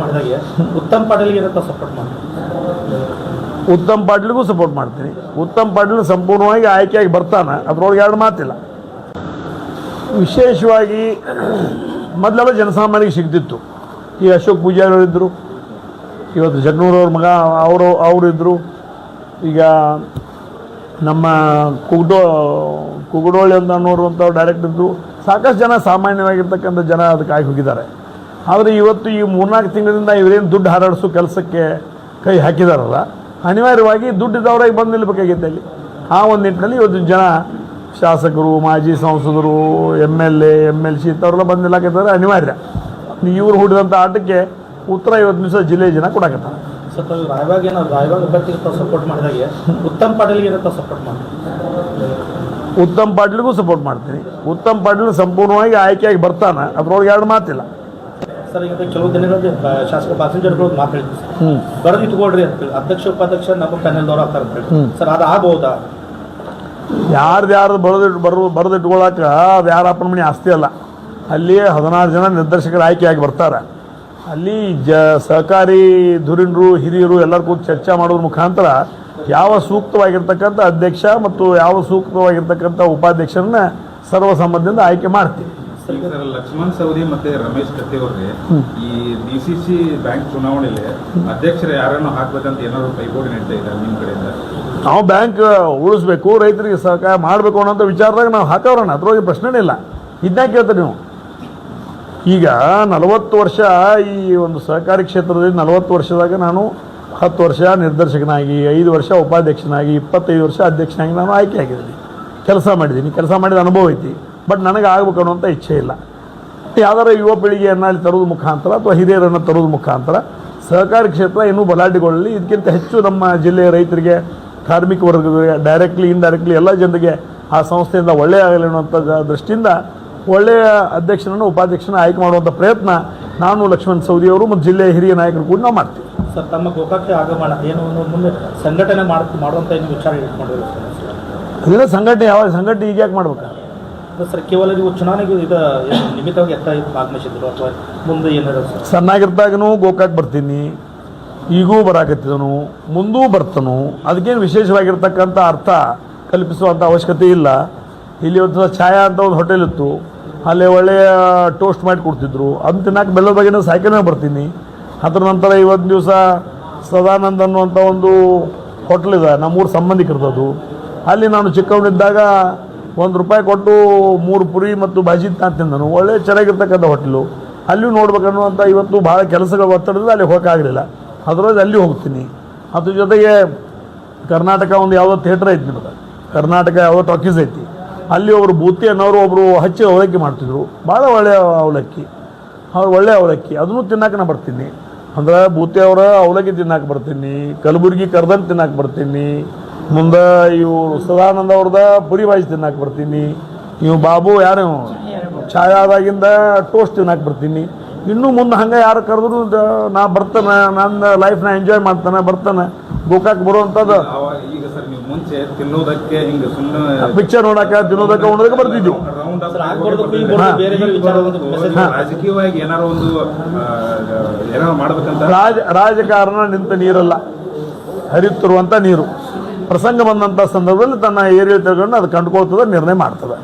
ಮಾಡಿದಾಗೆ, ಉತ್ತಮ್ ಪಾಟೀಲ್ಗೆ ಸಪೋರ್ಟ್ ಉತ್ತಮ್ ಪಾಟೀಲ್ಗೂ ಸಪೋರ್ಟ್ ಮಾಡ್ತೀನಿ. ಉತ್ತಮ್ ಪಾಟೀಲ್ ಸಂಪೂರ್ಣವಾಗಿ ಆಯ್ಕೆಯಾಗಿ ಬರ್ತಾನೆ, ಅದ್ರೊಳಗೆ ಎರಡು ಮಾತಿಲ್ಲ. ವಿಶೇಷವಾಗಿ ಮೊದಲೆಲ್ಲ ಜನಸಾಮಾನ್ಯರಿಗೆ ಸಿಗ್ತಿತ್ತು. ಈ ಅಶೋಕ್ ಪೂಜಾರಿ ಅವರಿದ್ದರು ಇವತ್ತು ಜಗ್ನೂರವ್ರ ಮಗ, ಅವರು ಅವರಿದ್ದರು ಈಗ ನಮ್ಮ ಕುಗ್ಡೋ, ಕುಗ್ಡೋಳಿ ಅಂತ ಅನ್ನೋರು ಅಂತ ಡೈರೆಕ್ಟ್ ಇದ್ದರು ಸಾಕಷ್ಟು ಜನ ಸಾಮಾನ್ಯವಾಗಿರ್ತಕ್ಕಂಥ ಜನ ಅದಕ್ಕೆ ಆಗಿ ಹೋಗಿದ್ದಾರೆ. ಆದರೆ ಇವತ್ತು ಈ ಮೂರ್ನಾಲ್ಕು ತಿಂಗಳಿಂದ ಇವರೇನು ದುಡ್ಡು ಹಾರಾಡಿಸೋ ಕೆಲಸಕ್ಕೆ ಕೈ ಹಾಕಿದಾರಲ್ಲ? ಅನಿವಾರ್ಯವಾಗಿ ದುಡ್ಡಿದ್ದವರಾಗಿ ಬಂದು ನಿಲ್ಬೇಕಾಗಿತ್ತು ಅಲ್ಲಿ. ಆ ಒಂದು ನಿಟ್ಟಿನಲ್ಲಿ ಇವತ್ತು ಜನ ಶಾಸಕರು ಮಾಜಿ ಸಂಸದರು M L A M L C ಇಂಥವ್ರೆಲ್ಲ ಬಂದು ನಿಲ್ಲಾಕಿದ್ದಾರೆ ಅನಿವಾರ್ಯ. ಇವರು ಹೂಡಿದಂಥ ಆಟಕ್ಕೆ ಉತ್ತರ ಇವತ್ತು ನಿಮಿಷ ಜಿಲ್ಲೆಯ ಜನ ಕೊಡಕತ್ತಾರೆ. ಸರ್ ತಾವು ರಾಯಬಾಗ್ ಏನೋ ರಾಯಬಾಗ್ ಅಭ್ಯರ್ಥಿಗೆ ತಾವು ಸಪೋರ್ಟ್ ಮಾಡಿದಾಗೆ ಉತ್ತಮ್ ಪಾಟೀಲ್ಗೆ ಏನಂತ ಸಪೋರ್ಟ್ ಮಾಡಿ ಉತ್ತಮ್ ಪಾಟೀಲ್ಗೂ ಸಪೋರ್ಟ್ ಮಾಡ್ತೀನಿ. ಉತ್ತಮ್ ಪಾಟೀಲ್ ಸಂಪೂರ್ಣವಾಗಿ ಆಯ್ಕೆಯಾಗಿ ಬರ್ತಾನೆ. ಅದ್ರೊಳಗೆ ಎರಡು ಮಾತಿಲ್ಲ. ಸರ್ ಈಗ ಕೆಲವು ಬ- ಶಾಸಕ ಪ್ಯಾಸೆಂಜರ್ಗಳು ಮಾತು ಹೇಳ್ತೀವಿ ಸರ್. ಬರೋದು ಬರೆದು ಇಟ್ಕೊಳ್ರಿ ಅಂತೇಳಿ ಅಧ್ಯಕ್ಷ ಉಪಾಧ್ಯಕ್ಷ ನಮ್ಮ ಪ್ಯಾನೆಲ್ದವ್ರು ಆಗ್ತಾರೆ ಅಂತ ಹೇಳಿ. ಸರ್ ಅದು ಆಗ್ಬೋದಾ? ಯಾರ್ದು ಯಾರು ಬರೋದು ಬರೋ ಬರೆದಿಟ್ಕೊಳಕ್ಕೆ ಅದು ಯಾರ ಅಪ್ಪನ ಮನೆ ಆಸ್ತಿ ಅಲ್ಲ. ಅಲ್ಲಿ ಹದಿನಾರು ಜನ ನಿರ್ದೇಶಕರು ಆಯ್ಕೆಯಾಗಿ ಬರ್ತಾರೆ. ಅಲ್ಲಿ ಜ ಸಹಕಾರಿ ಧುರೀಣರು ಹಿರಿಯರು ಎಲ್ಲರೂ ಕೂತು ಚರ್ಚೆ ಮಾಡೋದ್ರ ಮುಖಾಂತರ ಯಾವ ಸೂಕ್ತವಾಗಿರ್ತಕ್ಕಂಥ ಅಧ್ಯಕ್ಷ ಮತ್ತು ಯಾವ ಸೂಕ್ತವಾಗಿರ್ತಕ್ಕಂಥ ಉಪಾಧ್ಯಕ್ಷರನ್ನ ಸರ್ವಸಮ್ಮತದಿಂದ ಆಯ್ಕೆ ಮಾಡ್ತೀವಿ. ಈಗ ಸರ್ ಲಕ್ಷ್ಮಣ್ ಸವದಿ ಮತ್ತೆ ರಮೇಶ್ ಕತ್ತಿ ಅವ್ರಿಗೆ ಈ ಡಿ ಸಿ ಸಿ ಬ್ಯಾಂಕ್ ಚುನಾವಣೆಯಲ್ಲಿ ಅಧ್ಯಕ್ಷರು ಯಾರನ್ನು ಹಾಕ್ಬೇಕಂತ ಏನಾದ್ರು ಪೈಪೋಟಿ ನಡೀತಾ ಇದ್ದಾರೆ ನಿಮ್ಮ ಕಡೆಯಿಂದ? ನಾವು ಬ್ಯಾಂಕ್ ಉಳಿಸ್ಬೇಕು ರೈತರಿಗೆ ಸಹಕಾರ ಮಾಡಬೇಕು ಅನ್ನೋಂಥ ವಿಚಾರದಾಗ ನಾವು ಹಾಕೋರೋಣ ಅದ್ರೊಳಗೆ ಪ್ರಶ್ನೆನೇ ಇಲ್ಲ. ಇದನ್ನ ಕೇಳ್ತೀರಿ ನೀವು? ಈಗ ನಲವತ್ತು ವರ್ಷ ಈ ಒಂದು ಸಹಕಾರಿ ಕ್ಷೇತ್ರದಲ್ಲಿ ನಲವತ್ತು ವರ್ಷದಾಗ ನಾನು ಹತ್ತು ವರ್ಷ ನಿರ್ದೇಶಕನಾಗಿ ಐದು ವರ್ಷ ಉಪಾಧ್ಯಕ್ಷನಾಗಿ ಇಪ್ಪತ್ತೈದು ವರ್ಷ ಅಧ್ಯಕ್ಷನಾಗಿ ನಾನು ಆಯ್ಕೆ ಆಗಿದ್ದೀನಿ. ಕೆಲಸ ಮಾಡಿದ್ದೀನಿ. ಕೆಲಸ ಮಾಡಿದ ಅನುಭವ ಐತಿ. ಬಟ್ ನನಗೆ ಆಗ್ಬೇಕು ಅನ್ನೋಂಥ ಇಚ್ಛೆ ಇಲ್ಲ. ಯಾವ್ದಾರ ಯುವ ಪೀಳಿಗೆಯನ್ನು ಅಲ್ಲಿ ತರೋದು ಮುಖಾಂತರ ಅಥವಾ ಹಿರಿಯರನ್ನು ತರೋದು ಮುಖಾಂತರ ಸಹಕಾರಿ ಕ್ಷೇತ್ರ ಇನ್ನೂ ಬಲಾಢ್ಯಗೊಳ್ಳಲಿ. ಇದಕ್ಕಿಂತ ಹೆಚ್ಚು ನಮ್ಮ ಜಿಲ್ಲೆಯ ರೈತರಿಗೆ ಕಾರ್ಮಿಕ ವರ್ಗದವರಿಗೆ ಡೈರೆಕ್ಟ್ಲಿ ಇಂಡೈರೆಕ್ಟ್ಲಿ ಎಲ್ಲ ಜನರಿಗೆ ಆ ಸಂಸ್ಥೆಯಿಂದ ಒಳ್ಳೆಯ ಆಗಲಿ ಅನ್ನುವಂಥ ದೃಷ್ಟಿಯಿಂದ ಒಳ್ಳೆಯ ಅಧ್ಯಕ್ಷರನ್ನು ಉಪಾಧ್ಯಕ್ಷನ ಆಯ್ಕೆ ಮಾಡುವಂಥ ಪ್ರಯತ್ನ ನಾನು ಲಕ್ಷ್ಮಣ್ ಸೌದಿಯವರು ಮತ್ತು ಜಿಲ್ಲೆಯ ಹಿರಿಯ ನಾಯಕರು ಕೂಡ ನಾವು ಮಾಡ್ತೀವಿ. ಸರ್ ತಮ್ಮ ಗೋಕಾಕ್ಕೆ ಆಗಮನ ಏನು ಮುಂದೆ ಸಂಘಟನೆ ಮಾಡ್ ಮಾಡುವಂಥ ಏನು ವಿಚಾರ ಅದನ್ನ ಸಂಘಟನೆ ಯಾವಾಗ ಸಂಘಟನೆ ಈಗ ಯಾಕೆ ಮಾಡ್ಬೇಕು? ಸರ್, ಕೇವಲ ನೀವು ಚುನಾವಣೆಗೆ ಇದು ನಿಮಿತ್ತವಾಗಿ ಎತ್ತ ಆಗಮಿಸಿದ್ರು ಅಥವಾ ಮುಂದೆ ಸಣ್ಣಾಗಿರ್ದಾಗನು ಗೋಕಾಕ್ ಬರ್ತೀನಿ, ಈಗೂ ಬರಾಕತ್ತಿದನು, ಮುಂದೂ ಬರ್ತನು. ಅದಕ್ಕೇನು ವಿಶೇಷವಾಗಿರ್ತಕ್ಕಂಥ ಅರ್ಥ ಕಲ್ಪಿಸುವಂಥ ಅವಶ್ಯಕತೆ ಇಲ್ಲ. ಇಲ್ಲಿ ಒಂದು ಛಾಯಾ ಅಂತ ಒಂದು ಹೋಟೆಲ್ ಇತ್ತು. ಅಲ್ಲಿ ಒಳ್ಳೆಯ ಟೋಸ್ಟ್ ಮಾಡಿ ಕೊಡ್ತಿದ್ರು. ಅದನ್ನ ತಿನ್ನಕ್ಕೆ ಬೆಲ್ಲದ ಮೇಲೆ ಬರ್ತೀನಿ. ಅದ್ರ ನಂತರ ಇವತ್ತು ದಿವಸ ಸದಾನಂದ್ ಅನ್ನುವಂಥ ಒಂದು ಹೋಟ್ಲಿದೆ ನಮ್ಮೂರು ಸಂಬಂಧಿಕರದ್ದು ಅಲ್ಲಿ ನಾನು ಚಿಕ್ಕವನಿದ್ದಾಗ ಒಂದು ರೂಪಾಯಿ ಕೊಟ್ಟು ಮೂರು ಪುರಿ ಮತ್ತು ಬಾಜಿ ನಾನು ತಿಂದನು. ಒಳ್ಳೆ ಚೆನ್ನಾಗಿರ್ತಕ್ಕಂಥ ಹೋಟ್ಲು. ಅಲ್ಲಿಯೂ ನೋಡ್ಬೇಕನ್ನುವಂಥ ಇವತ್ತು ಭಾಳ ಕೆಲಸಗಳ ಒತ್ತಡದಿಂದ ಅಲ್ಲಿ ಹೋಗೋಕ್ಕಾಗಲಿಲ್ಲ. ಅದರೊಳಗೆ ಅಲ್ಲಿ ಹೋಗ್ತೀನಿ. ಅದ್ರ ಜೊತೆಗೆ ಕರ್ನಾಟಕ ಒಂದು ಯಾವುದೋ ಥಿಯೇಟ್ರ್ ಐತಿ ನಿಮ್ಗೆ ಕರ್ನಾಟಕ ಯಾವುದೋ ಟಾಕೀಸ್ ಐತಿ. ಅಲ್ಲಿ ಒಬ್ಬರು ಬೂತಿ ಅನ್ನೋರು ಒಬ್ಬರು ಹಚ್ಚಿ ಅವಲಕ್ಕಿ ಮಾಡ್ತಿದ್ರು. ಭಾಳ ಒಳ್ಳೆಯ ಅವಲಕ್ಕಿ. ಅವ್ರು ಒಳ್ಳೆಯ ಅವಲಕ್ಕಿ. ಅದನ್ನು ತಿನ್ನಕ್ಕೆ ನಾನು ಬರ್ತೀನಿ. ಅಂದ್ರೆ ಬೂತಿ ಅವರ ಅವಲಕ್ಕಿ ತಿನ್ನಕ್ಕೆ ಬರ್ತೀನಿ. ಕಲಬುರ್ಗಿ ಕರ್ದಂಗೆ ತಿನ್ನಕ್ಕೆ ಬರ್ತೀನಿ. ಮುಂದೆ ಇವರು ಸದಾನಂದ ಅವ್ರದ ಪುರಿ ಬಾಜಿ ತಿನ್ನಕ್ಕೆ ಬರ್ತೀನಿ. ಇವು ಬಾಬು ಯಾರು? ಛಾಯಾದಾಗಿಂದ ಟೋಸ್ಟ್ ತಿನ್ನಕ್ಕೆ ಬರ್ತೀನಿ. ಇನ್ನೂ ಮುಂದೆ ಹಂಗೆ ಯಾರು ಕರೆದ್ರು ನಾ ಬರ್ತಾನೆ ನನ್ನ ಲೈಫ್ನ ಎಂಜಾಯ್ ಮಾಡ್ತಾನೆ, ಬರ್ತಾನೆ. ಗೋಕಾಕ್ ಬರುವಂಥದ್ದು ಪಿಕ್ಚರ್ ನೋಡಕ್ಕೆ ತಿನ್ನೋದಕ್ಕೆ, ಉಣೋದಕ್ಕೆ ಬರ್ತಿದ್ವು. ರಾಜಕಾರಣ ನಿಂತ ನೀರಲ್ಲ ಹರಿಯುತ್ತಿರುವಂಥ ನೀರು. ಪ್ರಸಂಗ ಬಂದಂಥ ಸಂದರ್ಭದಲ್ಲಿ ತನ್ನ ಏರಿಳಿತಗಳನ್ನು ಅದು ಕಂಡುಕೊಳ್ತದೆ ನಿರ್ಣಯ ಮಾಡ್ತದೆ.